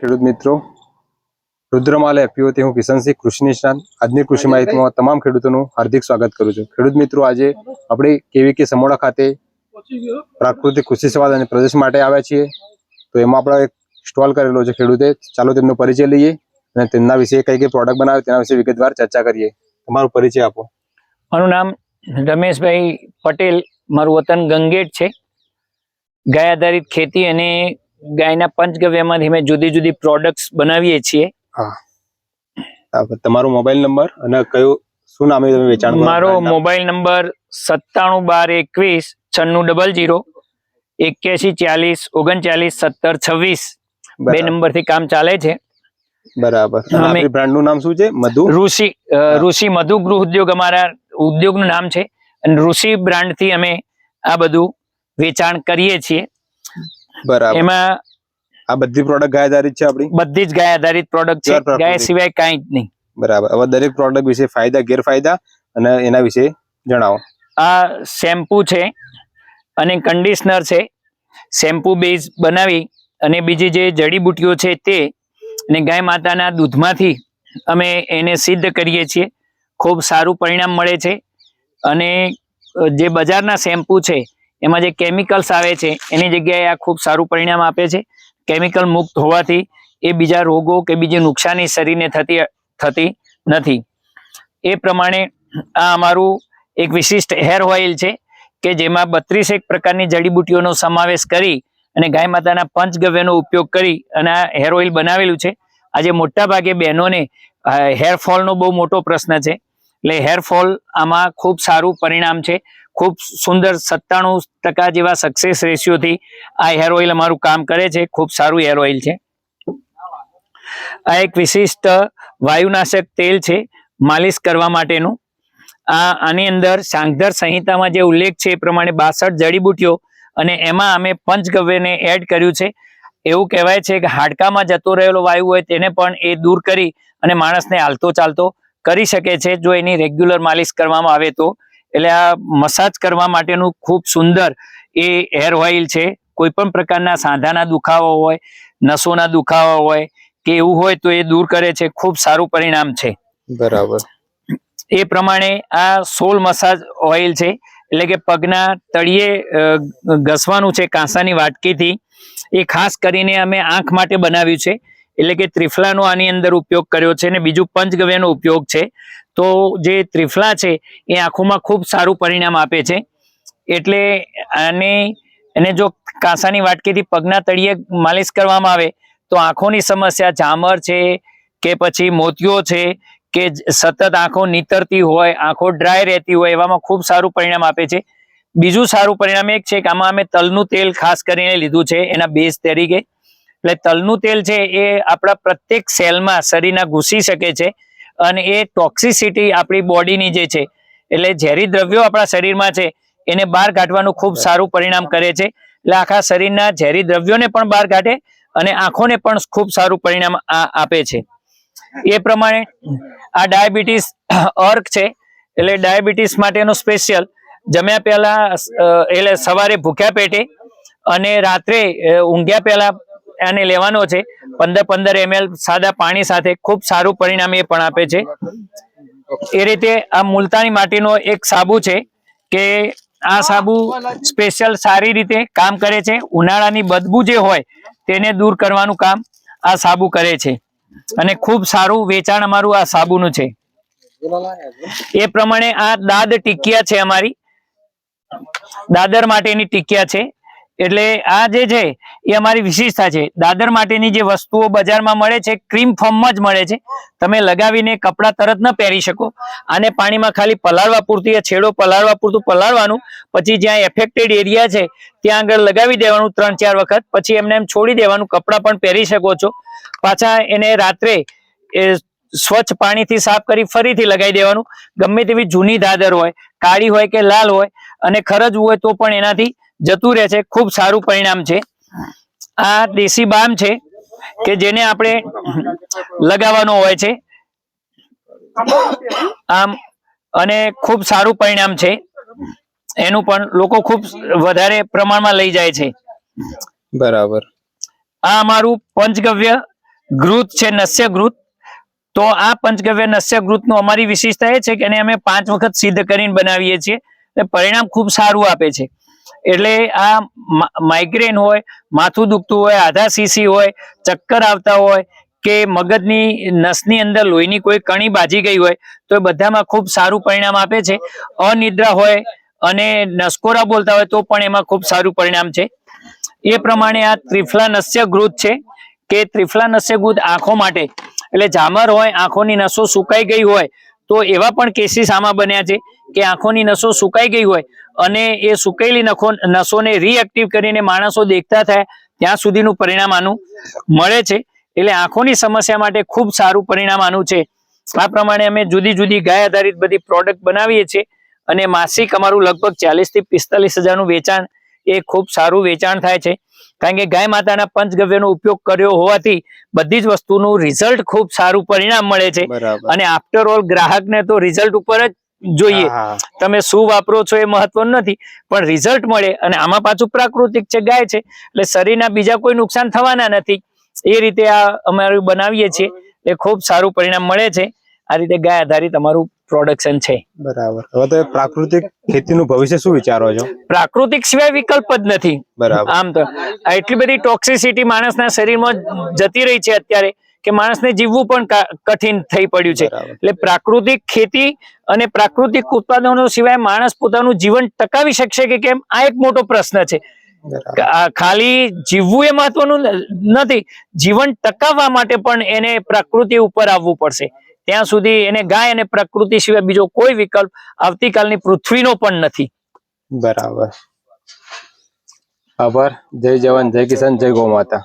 ખેડૂત મિત્રો રુદ્રમાલા એફપીઓથી હું કિશનસિંહ કૃષિ નિષ્ણાંત. આજની કૃષિ માહિતીમાં તમામ ખેડૂતોનું હાર્દિક સ્વાગત કરું છું. ખેડૂત મિત્રો આજે આપણે કેવી કે સમોડા ખાતે પ્રાકૃતિક કૃષિ સંવાદ અને પ્રદેશ માટે આવ્યા છીએ. તો એમાં આપણે એક સ્ટોલ કરેલો છે ખેડૂતે. ચાલો તેમનો પરિચય લઈએ અને તેમના વિશે કઈ કઈ પ્રોડક્ટ બનાવે તેના વિશે વિગતવાર ચર્ચા કરીએ. તમારો પરિચય આપો. મારું નામ રમેશભાઈ પટેલ. મારું વતન ગંગેટ છે. ગાય આધારિત ખેતી અને ગાયના પંચગવ્યમાંથી અમે જુદી જુદી પ્રોડક્ટ્સ બનાવીએ છીએ. હા. તમારો મોબાઈલ નંબર અને કયો શું નામે તમે વેચાણ મારો મોબાઈલ નંબર સત્તાણું બાર એકવીસ છન્નું ડબલ જીરો એક્યાસી ચાલીસ ઓગણચાલીસ સત્તર છવ્વીસ. બે. નંબરથી કામ ચાલે છે. બરાબર. બ્રાન્ડનું આપણી બ્રાન્ડનું નામ શું છે? મધુ? ઋષિ ઋષિ મધુ ગૃહ ઉદ્યોગ અમારા ઉદ્યોગનું નામ છે. અને ઋષિ બ્રાન્ડથી અમે આ બધું વેચાણ કરીએ છીએ. બરાબર. એમાં આ બધી પ્રોડક્ટ ગાય આધારિત છે આપણી? બધી જ ગાય આધારિત પ્રોડક્ટ છે. ગાય સિવાય કાંઈ જ નહીં. બરાબર. હવે દરેક પ્રોડક્ટ વિશે ફાયદા ગેરફાયદા અને એના વિશે જણાવો. આ શેમ્પુ છે અને કન્ડિશનર છે. શેમ્પુ બેઝ બનાવી અને બીજી જે જડીબુટીઓ છે તે અને ગાય માતાના દૂધમાંથી અમે એને સિદ્ધ કરીએ છીએ. ખૂબ સારું પરિણામ મળે છે. અને જે બજારના શેમ્પુ છે એમાં જે કેમિકલ્સ આવે છે, એની જગ્યાએ આ ખૂબ સારું પરિણામ આપે છે. કેમિકલ મુક્ત હોવાથી એ બીજા રોગો કે બીજી નુકસાની શરીરને થતી થતી નથી. એ પ્રમાણે આ અમારું એક વિશિષ્ટ હેર ઓઇલ છે કે જેમાં બત્રીસેક પ્રકારની જડીબુટીઓનો સમાવેશ કરી અને ગાય માતાના પંચગવ્યનો ઉપયોગ કરી અને આ હેર ઓઇલ બનાવેલું છે. આજે મોટા ભાગે બહેનોને હેરફોલનો બહુ મોટો પ્રશ્ન છે. એટલે હેરફોલ આમાં ખૂબ સારું પરિણામ છે. ખૂબ સુંદર સત્તાણું ટકા જેવા સક્સેસ રેશિયોથી આ હેર ઓઇલ અમારું કામ કરે છે. ખૂબ સારું હેર ઓઇલ છે. આ એક વિશિષ્ટ વાયુનાશક તેલ છે, માલિશ કરવા માટેનું. આ આની અંદર સાંગધર સંહિતામાં જે ઉલ્લેખ છે એ પ્રમાણે બાસઠ જડીબુટીઓ અને એમાં અમે પંચગવ્યને એડ કર્યું છે. એવું કહેવાય છે કે હાડકામાં જતો રહેલો વાયુ હોય તેને પણ એ દૂર કરી અને માણસને હાલતો ચાલતો કરી શકે છે જો એની રેગ્યુલર માલિશ કરવામાં આવે તો. એટલે આ મસાજ કરવા માટેનું ખૂબ સુંદર એ હેર ઓઇલ છે. કોઈ પણ પ્રકારના સાંધાના દુખાવા હોય નસોના દુખાવા હોય કે એવું હોય તો એ દૂર કરે છે. ખૂબ સારું પરિણામ છે. બરાબર. એ પ્રમાણે આ સોલ મસાજ ઓઇલ છે. એટલે કે પગના તળિયે ઘસવાનું છે કાંસાની વાટકીથી. એ ખાસ કરીને અમે આંખ માટે બનાવ્યું છે. એટલે કે ત્રિફલાનો આની અંદર ઉપયોગ કર્યો છે અને બીજું પંચગવ્યનો ઉપયોગ છે. તો જે ત્રિફલા છે, એ આંખોમાં ખૂબ સારું પરિણામ આપે છે. એટલે આને એને જો કાંસાની વાટકીથી પગના તળિયે માલિશ કરવામાં આવે, તો આંખોની સમસ્યા ઝામર છે કે પછી મોતિયો છે કે સતત આંખો નીતરતી હોય, આંખો ડ્રાય રહેતી હોય, એવામાં ખૂબ સારું પરિણામ આપે છે. બીજું સારું પરિણામ એક છે કે આમાં અમે તલનું તેલ ખાસ કરીને લીધું છે, એના બેઝ તરીકે. એટલે તલનું તેલ છે એ આપણા પ્રત્યેક સેલમાં શરીરના ઘૂસી શકે છે અને એ ટોક્સિસિટી આપણી બોડીની જે છે એટલે ઝેરી દ્રવ્યો આપણા શરીરમાં છે એને બહાર કાઢવાનું ખૂબ સારું પરિણામ કરે છે. એટલે આખા શરીરના ઝેરી દ્રવ્યોને પણ બહાર કાઢે અને આંખોને પણ ખૂબ સારું પરિણામ આ આપે છે. એ પ્રમાણે આ ડાયાબિટીસ અર્ક છે એટલે ડાયાબિટીસ માટેનો સ્પેશિયલ જમ્યા પહેલા એટલે સવારે ભૂખ્યા પેટે અને રાત્રે ઊંઘ્યા પહેલા આને લેવાનો છે. પંદર પંદર એમએલ સાદા પાણી સાથે ખૂબ સારું પરિણામ એ પણ આપે છે. એ રીતે આ મુલતાની માટીનો એક સાબુ છે કે આ સાબુ સ્પેશિયલ સારી રીતે કામ કરે છે. ઉનાળાની બદબુ જે હોય તેને દૂર કરવાનું કામ આ સાબુ કરે છે. અને ખૂબ સારું વેચાણ અમારું આ સાબુનું છે. એ પ્રમાણે આ દાદ ટીકિયા છે અમારી. દાદર માટેની ટીકિયા છે. એટલે આ જે છે, એ અમારી વિશેષતા છે. દાદર માટેની જે વસ્તુઓ બજારમાં મળે છે, ક્રીમ ફોર્મમાં જ મળે છે. તમે લગાવીને કપડાં તરત ન પહેરી શકો. આને પાણીમાં ખાલી પલાળવા પૂરતી છેડો પલાળવા પૂરતું પલાળવાનું, પછી જ્યાં એફેક્ટેડ એરિયા છે, ત્યાં આગળ લગાવી દેવાનું ત્રણ ચાર વખત. પછી એમને એમ છોડી દેવાનું, કપડાં પણ પહેરી શકો છો. પાછા એને રાત્રે સ્વચ્છ પાણીથી સાફ કરી ફરીથી લગાવી દેવાનું. ગમે તેવી જૂની દાદર હોય, કાળી હોય કે લાલ હોય, અને ખરજવું હોય તો પણ એનાથી જતું રહે છે. ખૂબ સારું પરિણામ છે. આ દેશી બામ છે કે જેને આપણે લગાવવાનો હોય છે. આમ અને ખૂબ સારું પરિણામ છે. એનું પણ લોકો ખૂબ વધારે પ્રમાણમાં લઈ જાય છે. બરાબર. આ અમારું પંચગવ્ય ગ્રુથ છે નસ્ય ગ્રુથ તો આ પંચગવ્ય નસ્ય ગ્રુથનું અમારી વિશેષતા એ છે કે એને અમે પાંચ વખત સિદ્ધ કરીને બનાવીએ છીએ. પરિણામ ખૂબ સારું આપે છે. એટલે આ માઇગ્રેન હોય, માથું દુખતું હોય, આધા સીસી હોય, ચક્કર આવતા હોય કે મગજની, નસની અંદર લોહીની કોઈ કણી બાજી ગઈ હોય, તો એ બધામાં ખૂબ સારું પરિણામ આપે છે. અનિદ્રા હોય અને નસકોરા બોલતા હોય તો પણ એમાં ખૂબ સારું પરિણામ છે. એ પ્રમાણે આ ત્રિફલા નસ્ય ગ્રુથ છે કે ત્રિફલા નસ્ય ગ્રુથ આંખો માટે. એટલે ઝામર હોય, આંખોની નસો સુકાઈ ગઈ હોય તો એવા પણ કેસીસ આમાં બન્યા છે કે આંખોની નસો સુકાઈ ગઈ હોય અને એ સુકાયેલી નખો, નસોને રીએક્ટિવ કરીને માણસો દેખતા થાય, ત્યાં સુધીનું પરિણામ આનું મળે છે. એટલે આંખોની સમસ્યા માટે ખૂબ સારું પરિણામ આનું છે. આ પ્રમાણે અમે જુદી જુદી ગાય આધારિત બધી પ્રોડક્ટ બનાવીએ છીએ અને માસિક અમારું લગભગ ચાલીસથી પિસ્તાલીસ હજારનું વેચાણ એ ખૂબ સારું વેચાણ થાય છે. કારણ કે ગાય માતાના પંચગવ્યનો ઉપયોગ કર્યો હોવાથી બધી જ વસ્તુનું રિઝલ્ટ ખૂબ સારું પરિણામ મળે છે. અને આફ્ટર ઓલ ગ્રાહકને તો રિઝલ્ટ ઉપર જ જોઈએ. તમે શું વાપરો છો એ મહત્વનું નથી. પણ રિઝલ્ટ મળે અને આમાં પાછું પ્રાકૃતિક છે ગાય છે. એટલે શરીરના બીજા કોઈ નુકસાન થવાના નથી. એ રીતે આ અમારું બનાવીએ છીએ. એ ખૂબ સારું પરિણામ મળે છે. આ રીતે ગાય આધારિત અમારું પ્રોડક્શન છે. બરાબર. હવે તો પ્રાકૃતિક ખેતીનું ભવિષ્ય શું વિચારો છો? પ્રાકૃતિક સિવાય વિકલ્પ જ નથી. બરાબર. આમ તો. એટલી બધી ટોક્સિસિટી માણસના શરીરમાં જતી રહી છે અત્યારે કે માણસને જીવવું પણ કઠિન થઈ પડ્યું છે. એટલે પ્રાકૃતિક ખેતી અને પ્રાકૃતિક ઉત્પાદનો સિવાય માણસ પોતાનું જીવન ટકાવી શકશે કે કેમ? આ એક મોટો પ્રશ્ન છે. ખાલી જીવવું એ મહત્વનું નથી. જીવન ટકાવવા માટે પણ એને પ્રકૃતિ ઉપર આવવું પડશે. ત્યાં સુધી એને ગાય અને પ્રકૃતિ સિવાય બીજો કોઈ વિકલ્પ આવતીકાલની પૃથ્વીનો પણ નથી. બરાબર. આભાર. જય જવાન, જય કિસાન, જય ગૌ માતા.